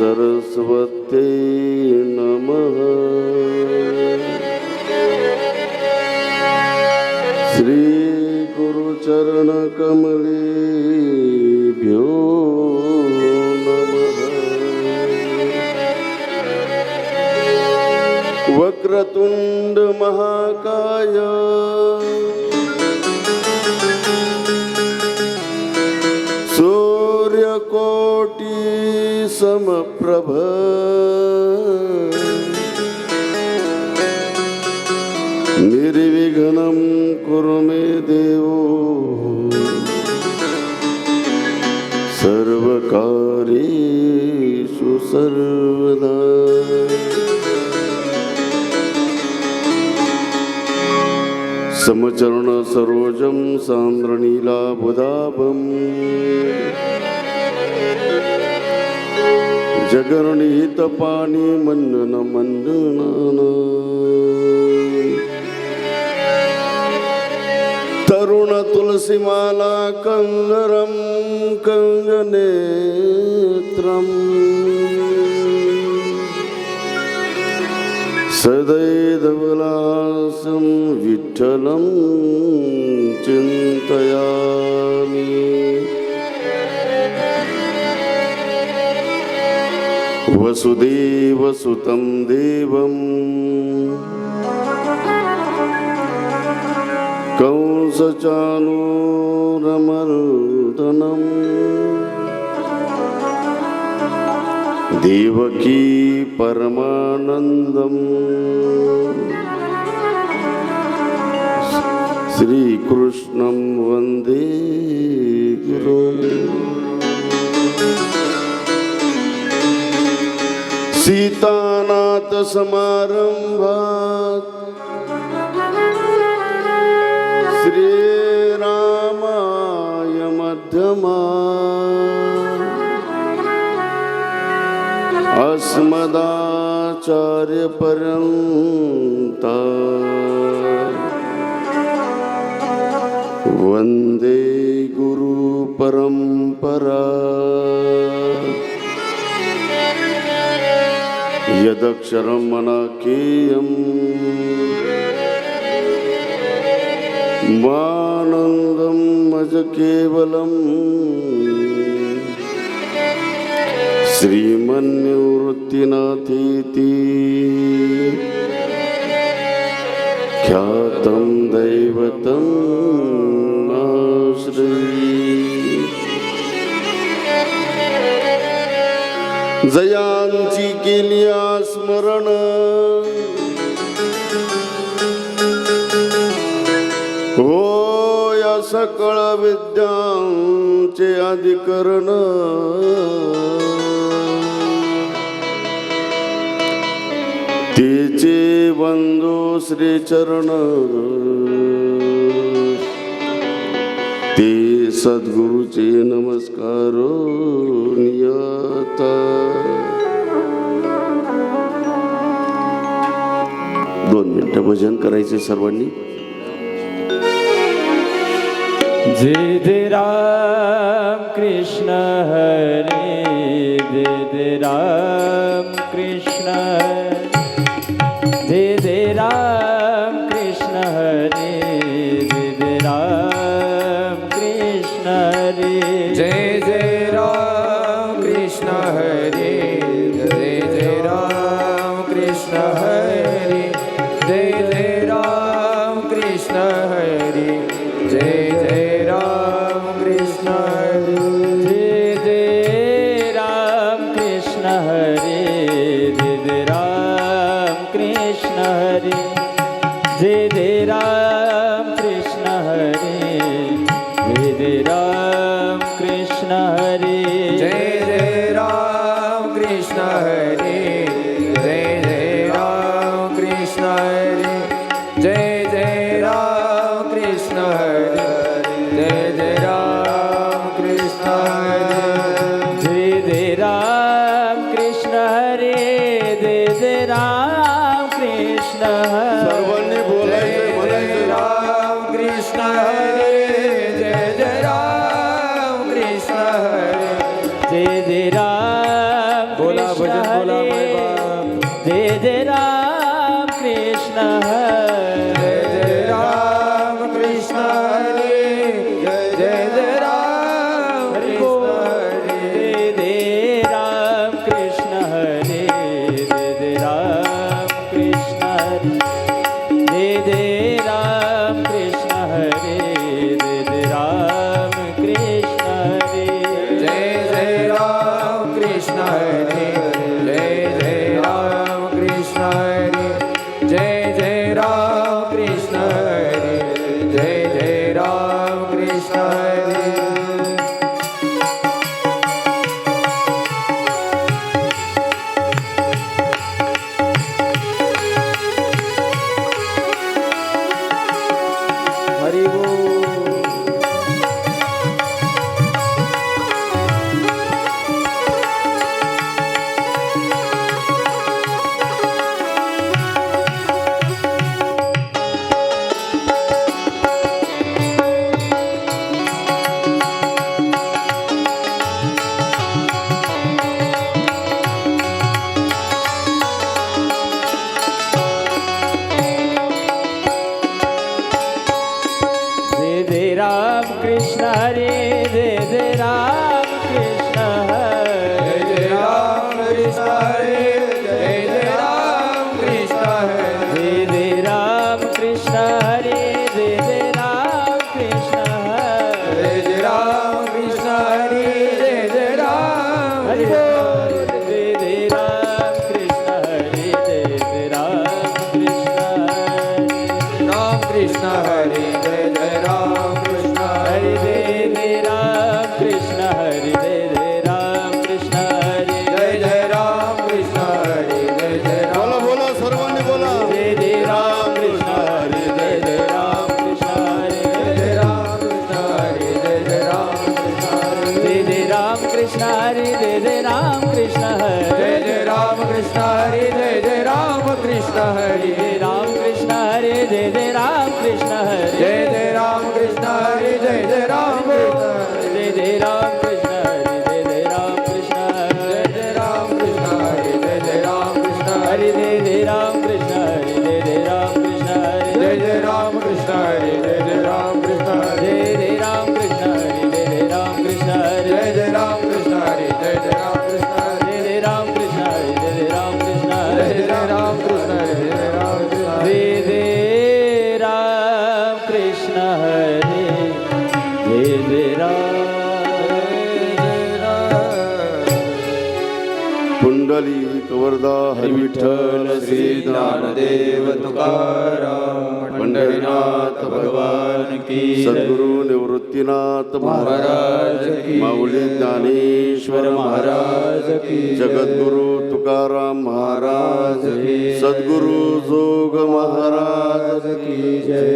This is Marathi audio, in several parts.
सरस्वते नमः श्रीगुरुचरणकमलेभ्यो नमः वक्रतुण्ड समप्रभ. निर्विघ्नं कुरु मे देवो। सर्वकार्येषु सर्वदा। समचरण सरोजं जगरणीत पाणी मंडन मंडना. तरुण तुलसीमाला कंगरम कंगनेत्रम. सदैदविलासं विठ्ठलं चिन्तयामि వసుదేవసుతం దేవం. కంసచానూరమర్దనం. దేవకీ పరమానందం. శ్రీకృష్ణం వందే समारंभात श्रीरामाय मध्यमा अस्मदाचार्यपर्यन्ता वन्दे गुरुपरम्परा यदक्षरं मनाकेयम् मानन्दं मज केवलम्। श्रीमन्निवृत्तिनाथीति। ख्यातं दैवतं जया केली स्मरण. हो या सकळ विद्यांचे अधिकरण. तिचे बंधू श्रीचरण. ते सद्गुरूचे नमस्कार नियता. भजन करायचे सर्वांनी. जे दे राम कृष्ण हरे जय दे राम कृष्ण जे दे राम कृष्ण हरे. Krishna Hare. Krishna Hare Jai રે દે દે રા कवरदा हरी विठ्ठल श्री ज्ञानदेव तुकाराम पंढरीनाथ भगवान की सद्गुरु निवृत्तीनाथ महाराज की माऊली ज्ञानेश्वर महाराज की जगद्गुरु तुकाराम महाराज की सद्गुरु जोग महाराज की जय.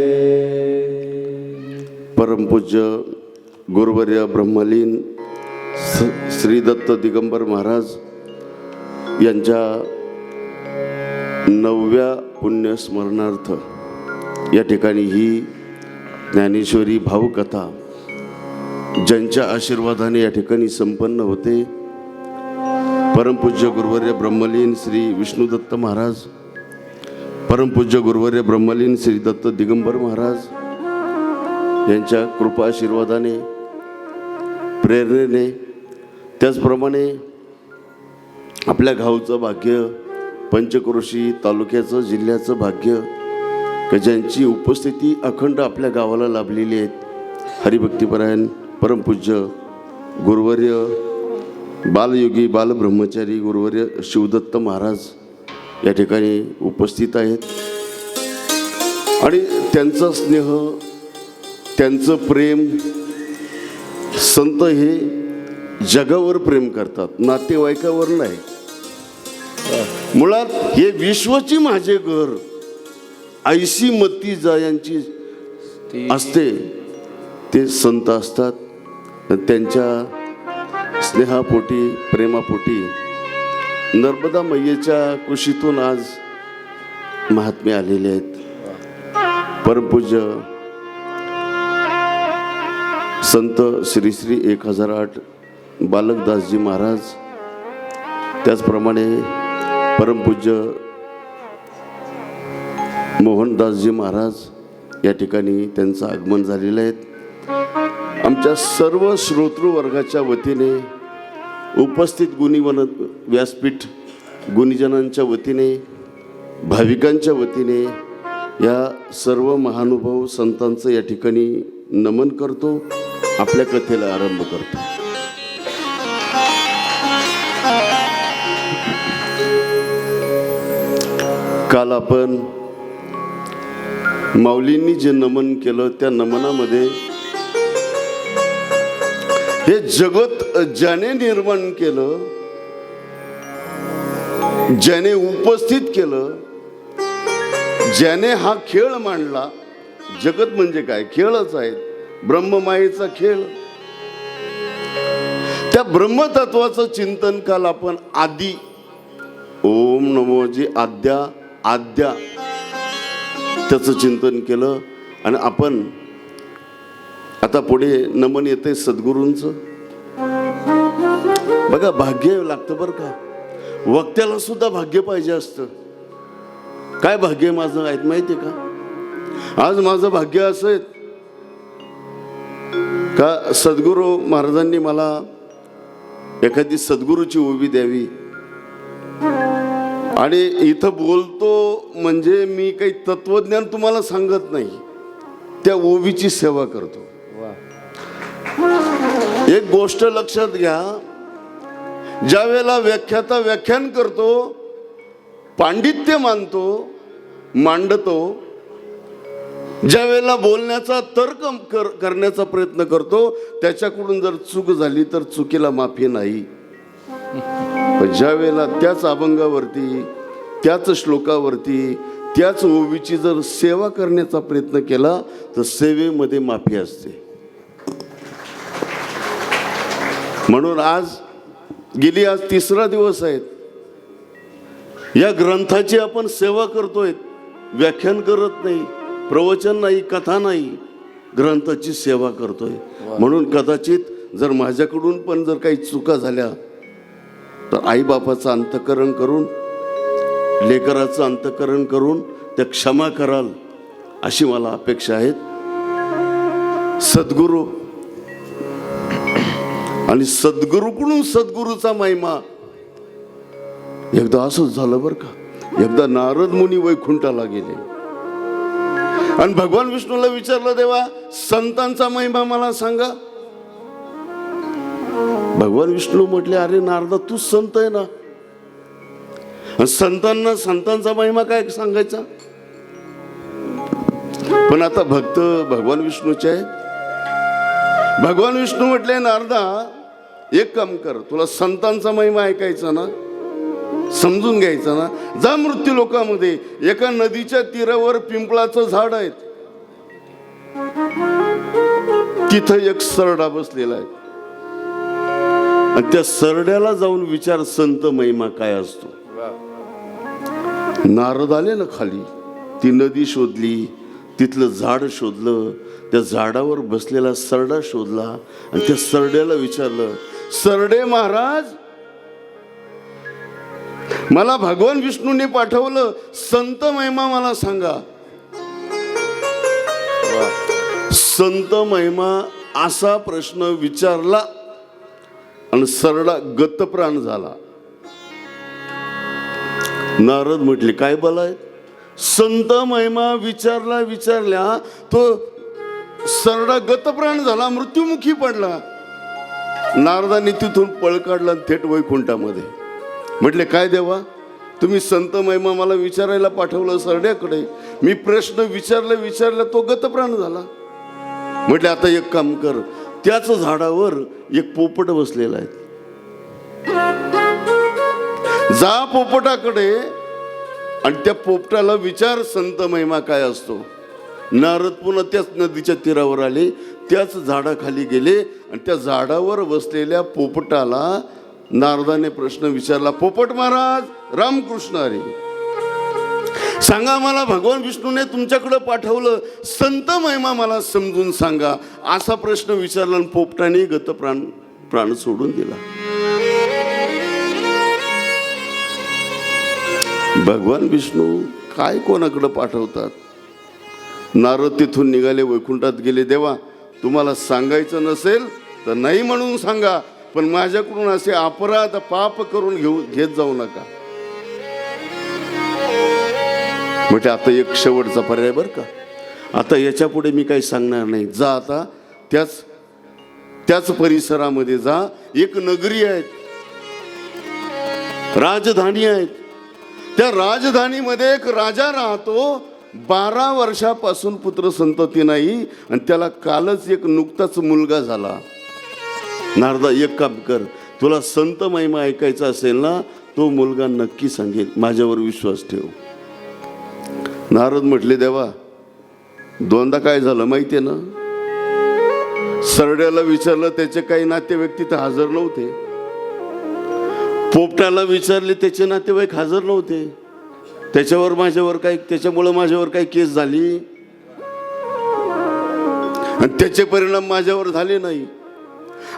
परमपूज्य गुरुवर्य ब्रह्मलीन श्री दत्त दिगंबर महाराज यांच्या नवव्या पुण्यस्मरणार्थ या ठिकाणी ही ज्ञानेश्वरी भावकथा ज्यांच्या आशीर्वादाने या ठिकाणी संपन्न होते परमपूज्य गुरुवर्य ब्रह्मलीन श्री विष्णुदत्त महाराज परमपूज्य गुरुवर्य ब्रह्मलीन श्री दत्त दिगंबर महाराज यांच्या कृपा आशीर्वादाने प्रेरणेने त्याचप्रमाणे आपल्या गावचं भाग्य पंचक्रोशी तालुक्याचं जिल्ह्याचं भाग्य का ज्यांची उपस्थिती अखंड आपल्या गावाला लाभलेली आहेत हरिभक्तीपरायण परमपूज्य गुरुवर्य बालयोगी बालब्रह्मचारी गुरुवर्य शिवदत्त महाराज या ठिकाणी उपस्थित आहेत. आणि त्यांचा स्नेह त्यांचं प्रेम संत हे जगावर प्रेम करतात नातेवाईकावर नाही. मुळात हे विश्वची माझे घर ऐशी मती जायांची असते ते संत असतात. त्यांच्या स्नेहापोटी प्रेमापोटी नर्मदा मैयेच्या कुशीतून आज महात्मे आलेले आहेत. परमपूज्य संत श्री श्री एक हजार आठ बालकदासजी महाराज त्याचप्रमाणे परमपूज्य मोहनदासजी महाराज या ठिकाणी त्यांचं आगमन झालेलं आहे. आमच्या सर्व श्रोतृवर्गाच्या वतीने उपस्थित गुणीवन व्यासपीठ गुणीजनांच्या वतीने भाविकांच्या वतीने या सर्व महानुभाव संतांचं या ठिकाणी नमन करतो आपल्या कथेला आरंभ करतो. काल आपण माऊलींनी जे नमन केलं त्या नमनामध्ये हे जगत ज्याने निर्माण केलं ज्याने उपस्थित केलं ज्याने हा खेळ मांडला जगत म्हणजे काय? खेळच आहे ब्रह्ममायेचा खेळ. त्या ब्रह्मतत्वाचं चिंतन काल आपण आधी ओम नमोजी आद्या आद्या त्याचं चिंतन केलं. आणि आपण आता पुढे नमन येते सद्गुरूंचं. बघा भाग्य लागतं बरं का. वक्त्याला सुद्धा भाग्य पाहिजे असतं. काय भाग्य माझं आहेत माहिती आहे का? आज माझं भाग्य असं का सद्गुरू महाराजांनी मला एखादी सद्गुरूची उभी द्यावी? आणि इथं बोलतो म्हणजे मी काही तत्वज्ञान तुम्हाला सांगत नाही. त्या ओवीची सेवा करतो. एक गोष्ट लक्षात घ्या. ज्या वेळेला व्याख्याता व्याख्यान करतो पांडित्य मानतो मांडतो ज्या वेळेला बोलण्याचा तर्क कर करण्याचा प्रयत्न करतो त्याच्याकडून जर चूक झाली तर चुकीला माफी नाही. पण ज्या वेळेला त्याच अभंगावरती त्याच श्लोकावरती त्याच ओवीची जर सेवा करण्याचा प्रयत्न केला तर सेवेमध्ये माफी असते. म्हणून आज गेली आज तिसरा दिवस आहेत. या ग्रंथाची आपण सेवा करतोय. व्याख्यान करत नाही प्रवचन नाही कथा नाही ग्रंथाची सेवा करतोय. म्हणून कदाचित जर माझ्याकडून पण जर काही चुका झाल्या तर आईबापाचं अंतकरण करून लेकराचं अंतकरण करून त्या क्षमा कराल अशी मला अपेक्षा आहेत. सद्गुरू आणि सद्गुरूकडून सद्गुरूचा महिमा. एकदा असंच झालं बरं का. एकदा नारद मुनी वैकुंठाला गेले. आणि भगवान विष्णूला विचारलं देवा संतांचा महिमा मला सांगा. भगवान विष्णू म्हटले अरे नारदा तू संत आहे ना. संतांना संतांचा महिमा काय सांगायचा? पण आता भक्त भगवान विष्णूचे आहे भगवान विष्णू म्हटले नारदा एक काम कर तुला संतांचा महिमा ऐकायचा ना? समजून घ्यायचा ना? जा मृत्यू लोकांमध्ये. एका नदीच्या तीरावर पिंपळाचं झाड आहे तिथं एक सरडा बसलेला आहे. आणि त्या सरड्याला जाऊन विचार संत महिमा काय असतो? नारद आले ना खाली. ती नदी शोधली तिथलं झाड शोधलं त्या झाडावर बसलेला सरडा शोधला आणि त्या सरड्याला विचारलं सरडे महाराज. मला भगवान विष्णूने पाठवलं संत महिमा मला सांगा. संत महिमा असा प्रश्न विचारला आणि सरडा गतप्राण झाला. नारद म्हटले काय बोलाय? संत महिमा विचारला विचारल्या तो सरडा गतप्राण झाला मृत्युमुखी पडला. नारदाने तिथून पळ काढला आणि थेट वैकुंठामध्ये. म्हटले काय देवा तुम्ही संत महिमा मला विचारायला पाठवलं सरड्याकडे. मी प्रश्न विचारला विचारला तो गतप्राण झाला. म्हटले आता एक काम कर त्याच झाडावर एक पोपट बसलेला आहे. जा पोपटाकडे आणि त्या पोपटाला विचार संत महिमा काय असतो. नारद पुन्हा त्याच नदीच्या तीरावर आले त्याच झाडाखाली गेले आणि त्या झाडावर बसलेल्या पोपटाला नारदाने प्रश्न विचारला पोपट महाराज रामकृष्ण अरे सांगा मला भगवान विष्णूने तुमच्याकडे पाठवलं संत महिमा मला समजून सांगा. असा प्रश्न विचारला आणि पोपटाने गत प्राण प्राण सोडून दिला. भगवान विष्णू काय कोणाकडं पाठवतात? नारद तिथून निघाले वैकुंठात गेले. देवा तुम्हाला सांगायचं नसेल तर नाही म्हणून सांगा पण माझ्याकडून असे अपराध पाप करून घेऊ घेत जाऊ नका. म्हणजे आता एक शेवटचा पर्याय बरं का? आता याच्यापुढे मी काही सांगणार नाही. जा आता त्याच त्याच परिसरामध्ये जा. एक नगरी आहेत. राजधानी आहेत. त्या राजधानीमध्ये एक राजा राहतो. बारा वर्षापासून पुत्र संतती नाही आणि त्याला कालच एक नुकताच मुलगा झाला. नारदा एक काम कर. तुला संत महिमा ऐकायचा असेल ना तो मुलगा नक्की सांगेल. माझ्यावर विश्वास ठेव. नारद म्हटले देवा दोनदा काय झालं माहितीये ना? सरड्याला विचारलं त्याचे काही नातेवाईक तिथे हजर नव्हते. पोपटाला विचारले त्याचे नातेवाईक हजर नव्हते. त्याच्यावर माझ्यावर काही त्याच्यामुळं माझ्यावर काही केस झाली. आणि त्याचे परिणाम माझ्यावर झाले नाही.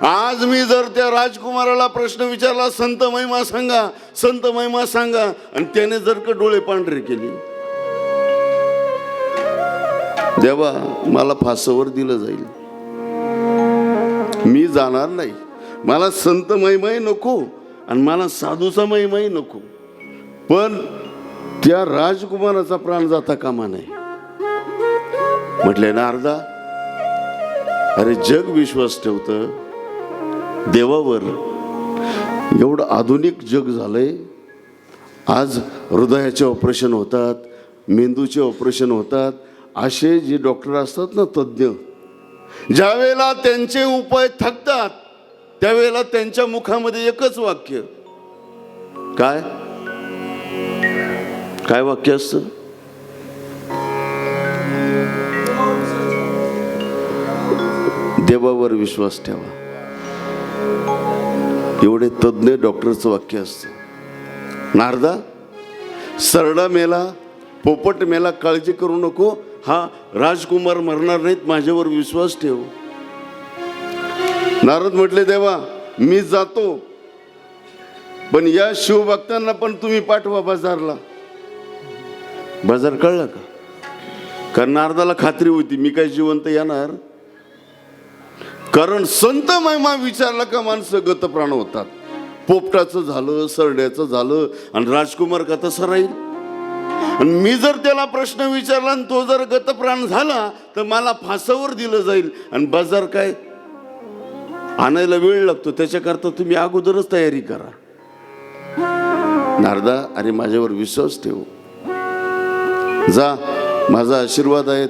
आज मी जर त्या राजकुमाराला प्रश्न विचारला संत महिमा सांगा संत महिमा सांगा आणि त्याने जर का डोळे पांढरे केले. देवा मला फासावर दिलं जाईल. मी जाणार नाही. मला संत महिमाही नको आणि मला साधूचा महिमाही नको. पण त्या राजकुमाराचा प्राण जाता कामा नाही म्हटले ना अर्धा अरे जग विश्वास ठेवतं. देवावर एवढं आधुनिक जग झालंय. आज हृदयाचे ऑपरेशन होतात मेंदूचे ऑपरेशन होतात. असे जे डॉक्टर असतात ना तज्ज्ञ ज्यावेळेला त्यांचे उपाय थकतात त्यावेळेला त्यांच्या मुखामध्ये एकच वाक्य काय? काय वाक्य असतं? देवावर विश्वास ठेवा. एवढे तज्ज्ञ डॉक्टरचं वाक्य असतं. नारदा सरडा मेला पोपट मेला काळजी करू नको. हा राजकुमार मरणार नाहीत माझ्यावर विश्वास ठेव. नारद म्हटले देवा मी जातो. पण या शिवभक्तांना पण तुम्ही पाठवा बाजारला. बाजार कळला का? कारण अर्धाला खात्री होती मी काय जिवंत येणार? कारण संत महिमा विचारला का माणसं गतप्राण होतात? पोपटाचं झालं सरड्याचं झालं आणि राजकुमार का तसं राहील? आणि मी जर त्याला प्रश्न विचारला आणि तो जर गतप्राण झाला तर मला फासावर दिलं जाईल. आणि बाजार काय? आणायला वेळ लागतो त्याच्याकरता तुम्ही अगोदरच तयारी करा. नारदा अरे माझ्यावर विश्वास ठेवू. जा. माझा आशीर्वाद आहे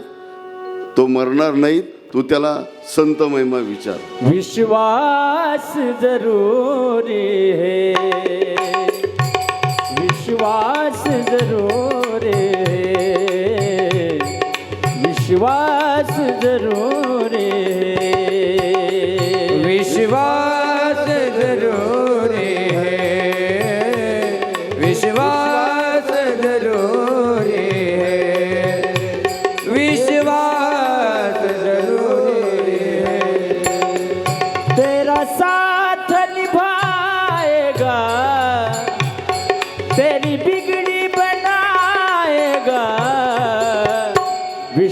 तो मरणार नाही तू त्याला संत महिमा विचार. विश्वास जरूरी है. विश्वास जरूरी है. विश्वास जरूरी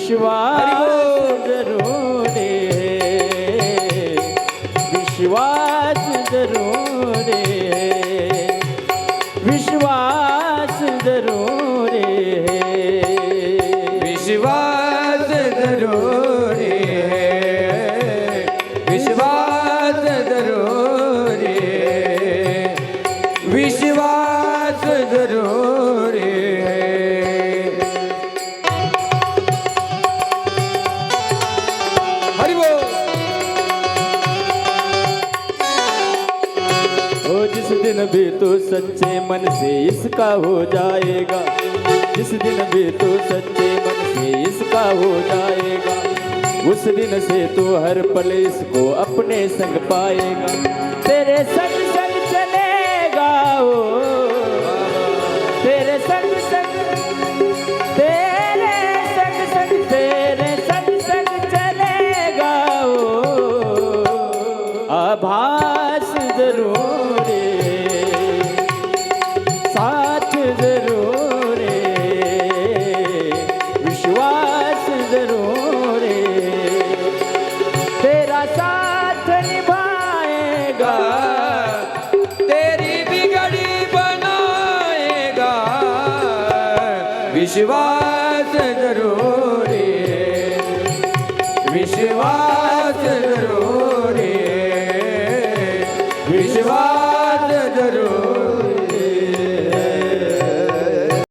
विश्वास इसका हो जाएगा। जिस दिन भी तू सच्चे मन से इसका हो जाएगा। उस दिन से तू हर पल इसको अपने संग पाएगा। तेरे संग